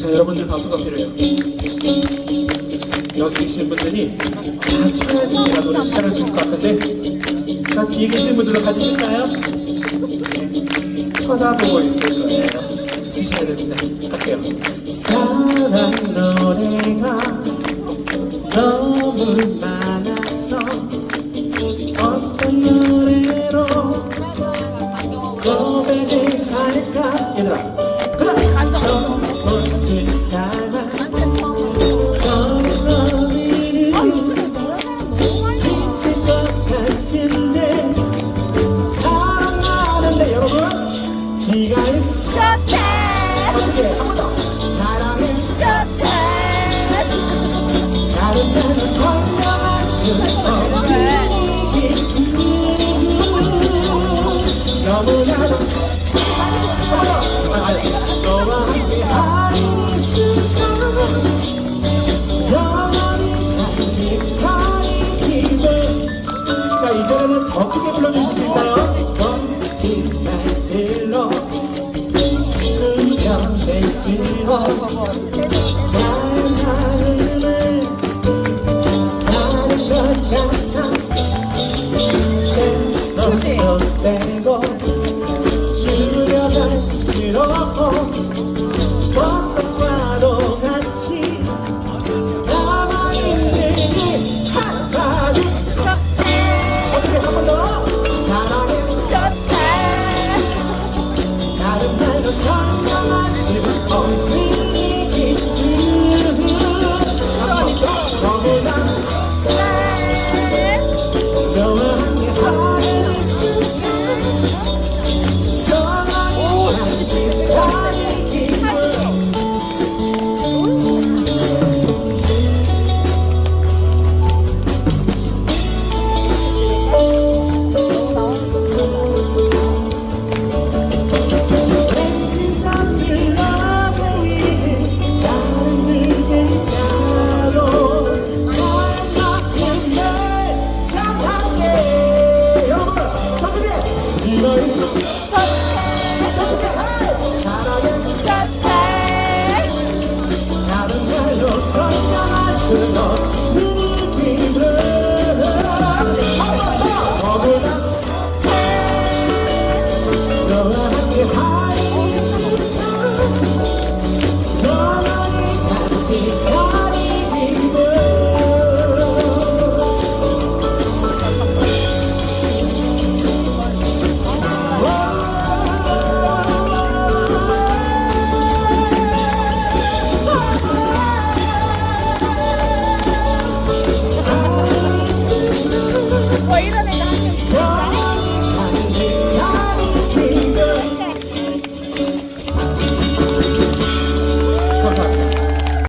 자, 여러분들 박수가 필요해요. 여기 계신 분들이 다 쳐야지 제가 노래 시작할 수 있을 것 같은데 자, 뒤에 계신 분들도 같이 칠까요? 네. 쳐다보고 있을 거예요. 치셔야 됩니다. 갈게요. 사랑 노래가 너무 많아서 게 한번더 사랑해 다른 데는 없는 너무나도 너와 함께 줄여 aşına